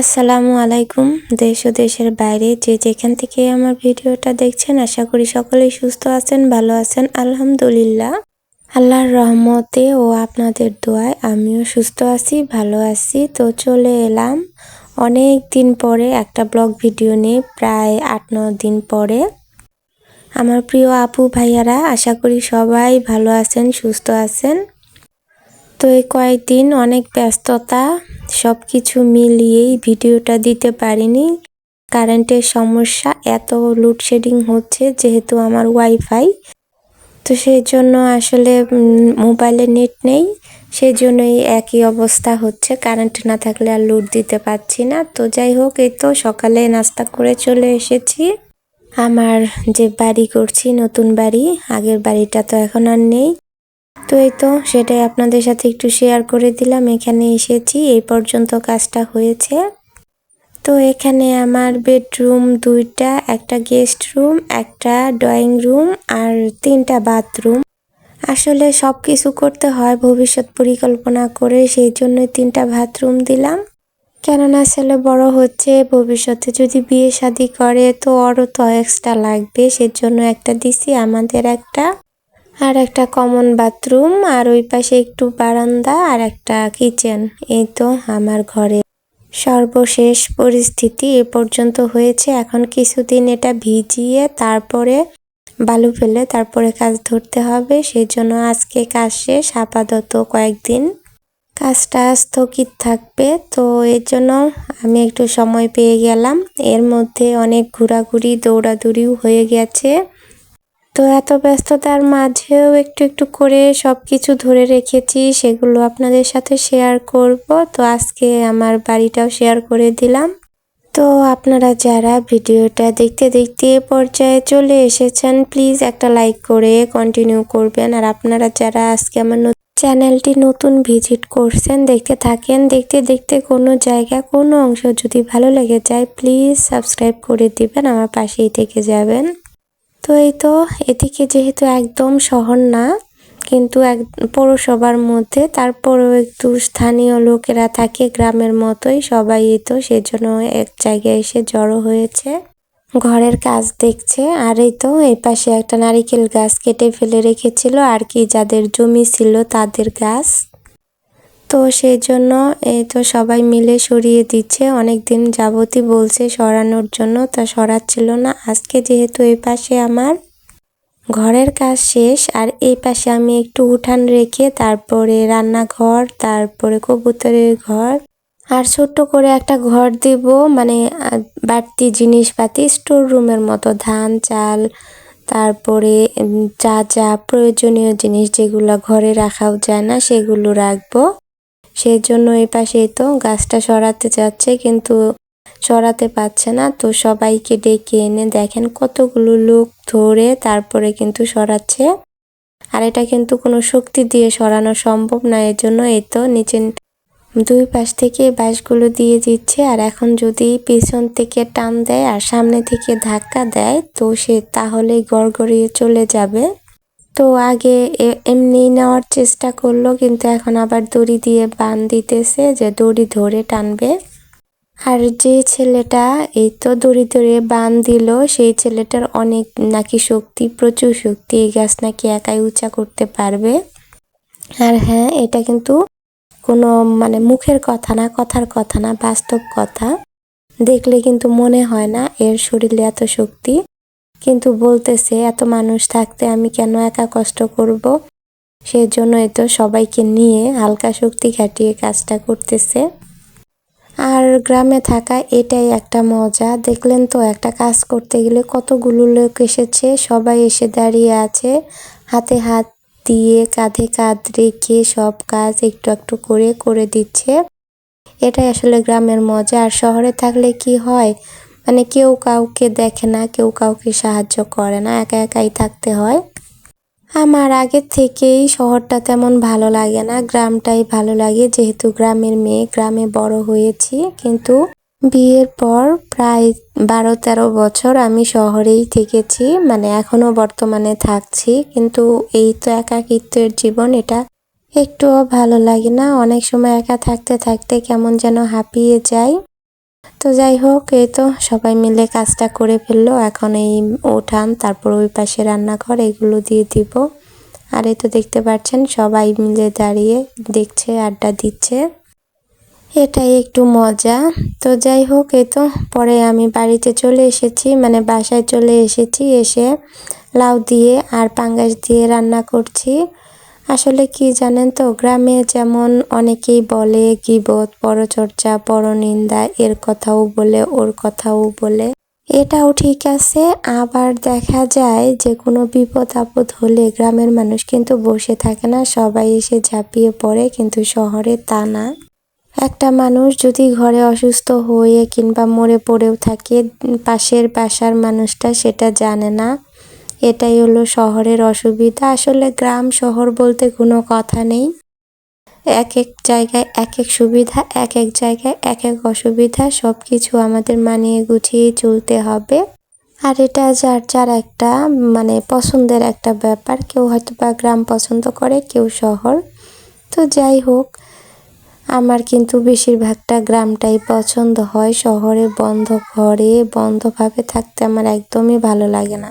আসসালামু আলাইকুম, দেশ ও দেশের বাইরে যে যেখান থেকে আমার ভিডিওটা দেখছেন, আশা করি সকলেই সুস্থ আছেন, ভালো আছেন, আলহামদুলিল্লাহ। আল্লাহর রহমতে ও আপনাদের দোয়ায় আমিও সুস্থ আছি, ভালো আছি। তো চলে এলাম অনেক দিন পরে একটা ব্লগ ভিডিও নিয়ে, প্রায় আট ন দিন পরে। আমার প্রিয় আপু ভাইয়ারা, আশা করি সবাই ভালো আছেন, সুস্থ আছেন। তো এই কয়েকদিন অনেক ব্যস্ততা সব কিছু মিলিয়েই ভিডিওটা দিতে পারিনি। কারেন্টের সমস্যা, এত লোডশেডিং হচ্ছে যেহেতু আমার ওয়াইফাই তো সেই জন্য আসলে মোবাইলে নেট নেই সেই জন্যই একই অবস্থা হচ্ছে। কারেন্ট না থাকলে আর লোড দিতে পারছি না। তো যাই হোক, এই তো সকালে নাস্তা করে চলে এসেছি। আমার যে বাড়ি করছি, নতুন বাড়ি, আগের বাড়িটা তো এখন আর নেই। তো এই তো, সেটাই আপনাদের সাথে একটু শেয়ার করে দিলাম, এখানে এসেছি, এই পর্যন্ত কাজটা হয়েছে। তো এখানে আমার বেডরুম দুইটা, একটা গেস্ট রুম একটা ড্রয়িং রুম আর তিনটা বাথরুম আসলে সব কিছু করতে হয় ভবিষ্যৎ পরিকল্পনা করে, সেই জন্যই তিনটা বাথরুম দিলাম। কেননা ছেলে বড় হচ্ছে, ভবিষ্যতে যদি বিয়ে শাদি করে, তো আরও তো এক্সট্রা লাগবে, সেজন্য একটা দিছি, আমাদের একটা। আর একটা কমন বাথরুম আর ওই পাশে একটু বারান্দা আর একটা কিচেন এই তো আমার ঘরে। সর্বশেষ পরিস্থিতি এ পর্যন্ত হয়েছে। এখন কিছুদিন এটা ভিজিয়ে তারপরে বালু ফেলে তারপরে কাজ ধরতে হবে। সেই জন্য আজকে কাজ শেষ, আপাতত কয়েকদিন কাজটা স্থগিত থাকবে। তো এর জন্য আমি একটু সময় পেয়ে গেলাম। এর মধ্যে অনেক ঘোরাঘুরি, দৌড়াদৌড়িও হয়ে গেছে। তো এত ব্যস্ততার মাঝেও একটু একটু করে সব কিছু ধরে রেখেছি, সেগুলো আপনাদের সাথে শেয়ার করব। তো আজকে আমার বাড়িটাও শেয়ার করে দিলাম। তো আপনারা যারা ভিডিওটা দেখতে দেখতে পর্যায়ে চলে এসেছেন প্লিজ একটা লাইক করে কন্টিনিউ করবেন। আর আপনারা যারা আজকে আমার চ্যানেলটি নতুন ভিজিট করছেন, দেখতে থাকেন, দেখতে দেখতে কোনো জায়গা, কোনো অংশ যদি ভালো লেগে যায় প্লিজ সাবস্ক্রাইব করে দিবেন, আমার পাশেই থেকে যাবেন। তো এই তো, এদিকে যেহেতু একদম শহর না, কিন্তু এক পৌরসভার মধ্যে, তারপরেও একটু স্থানীয় লোকেরা থাকে গ্রামের মতোই, সবাই তো সেজন্য এক জায়গায় এসে জড়ো হয়েছে। ঘরের কাজ দেখছে, আর এই তো এই পাশে একটা নারিকেল গাছ কেটে ফেলে রেখেছিল, আর কি যাদের জমি ছিল তাদের গাছ। তো সেই জন্য এই তো সবাই মিলে সরিয়ে দিচ্ছে। অনেক দিন যাবতই বলছে সরানোর জন্য, তা সরাচ্ছিল না। আজকে যেহেতু এই পাশে আমার ঘরের কাজ শেষ, আর এই পাশে আমি একটু উঠান রেখে তারপরে রান্নাঘর, তারপরে কবুতরের ঘর, আর ছোট্ট করে একটা ঘর দিব। মানে বাড়তি জিনিসপাতি স্টোর রুমের মতো ধান, চাল, তারপরে যা যা প্রয়োজনীয় জিনিস যেগুলো ঘরে রাখাও যায় না, সেগুলো রাখব। সেই জন্য এই পাশে তো গাছটা সরাতে যাচ্ছে, কিন্তু সরাতে পারছে না। তো সবাইকে ডেকে এনে দেখেন কতগুলো লোক ধরে তারপরে কিন্তু সরাচ্ছে। আর এটা কিন্তু কোনো শক্তি দিয়ে সরানো সম্ভব না এর জন্য এই তো নিচে দুই পাশ থেকে বাঁশগুলো দিয়ে দিচ্ছে। আর এখন যদি পেছন থেকে টান দেয় আর সামনে থেকে ধাক্কা দেয়, তো সে তাহলেই গড়গড়িয়ে চলে যাবে। তো আগে এমনি নেওয়ার চেষ্টা করল, কিন্তু এখন আবার দড়ি দিয়ে বান দিতেছে যে দড়ি ধরে টানবে। আর যে ছেলেটা, এই তো দড়ি ধরে বান দিল, সেই ছেলেটার অনেক নাকি শক্তি, প্রচুর শক্তি, এই গাছ নাকি একাই উঁচা করতে পারবে। আর হ্যাঁ এটা কিন্তু কোনো মানে মুখের কথা না, কথার কথা না, বাস্তব কথা। দেখলে কিন্তু মনে হয় না এর শরীরে এত শক্তি। কিন্তু বলতেছে, এত মানুষ থাকতে আমি কেন একা কষ্ট করব? সেজন্যই তো সবাইকে নিয়ে হালকা শক্তি খাটিয়ে কাজটা করতেছে। আর গ্রামে থাকা এটাই একটা মজা। দেখলেন তো, একটা কাজ করতে গেলে কতগুলো লোক এসেছে, সবাই এসে দাঁড়িয়ে আছে। হাতে হাত দিয়ে কাঁধে কাঁধ রেখে সব কাজ একটু একটু করে করে দিচ্ছে। এটাই আসলে গ্রামের মজা। আর শহরে থাকলে কি হয়? মানে কেউ কাউকে দেখে না, কেউ কাউকে সাহায্য করে না, একা একাই থাকতে হয়। আমার আগের থেকেই শহরটা তেমন ভালো লাগে না, গ্রামটাই ভালো লাগে। যেহেতু গ্রামের মেয়ে, গ্রামে বড় হয়েছি, কিন্তু বিয়ের পর প্রায় বারো তেরো বছর আমি শহরেই থেকেছি মানে এখনও বর্তমানে থাকছি। কিন্তু এই তো একাকিত্বের জীবন, এটা একটুও ভালো লাগে না। অনেক সময় একা থাকতে থাকতে কেমন যেন হাঁপিয়ে যায় তো যাই হোক, এই তো সবাই মিলে কাজটা করে ফেলল। এখন এই উঠান তারপর ওই পাশে রান্নাঘর, এগুলো দিয়ে দিব। আর এই তো দেখতে পাচ্ছেন, সবাই মিলে দাঁড়িয়ে দেখছে, আড্ডা দিচ্ছে। এটাই একটু মজা। তো যাই হোক, এই তো পরে আমি বাড়িতে চলে এসেছি মানে বাসায় চলে এসেছি, এসে লাউ দিয়ে আর পাঙ্গাস দিয়ে রান্না করছি। আসলে কি জানেন তো, গ্রামে যেমন অনেকেই বলে গিবত, পরচর্চা, পরনিন্দা, এর কথাও বলে, ওর কথাও বলে। এটাও ঠিক আছে, আবার দেখা যায় যে কোনো বিপদ আপদ হলে গ্রামের মানুষ কিন্তু বসে থাকে না, সবাই এসে ঝাঁপিয়ে পড়ে, কিন্তু শহরে তা না। একটা মানুষ যদি ঘরে অসুস্থ হয়ে কিংবা মরে পড়েও থাকে, পাশের বাসার মানুষটা সেটা জানে না। এটাই হলো শহরের অসুবিধা। আসলে গ্রাম, শহর বলতে কোনো কথা নেই। এক এক জায়গায় এক এক সুবিধা, এক এক জায়গায় এক এক অসুবিধা সব কিছু আমাদের মানিয়ে গুছিয়ে চলতে হবে। আর এটা যার যার একটা মানে পছন্দের একটা ব্যাপার। কেউ হয়তো বা গ্রাম পছন্দ করে, কেউ শহর। তো যাই হোক, আমার কিন্তু বেশিরভাগটা গ্রামটাই পছন্দ হয়। শহরে বন্ধ, ঘরে বন্ধভাবে থাকতে আমার একদমই ভালো লাগে না।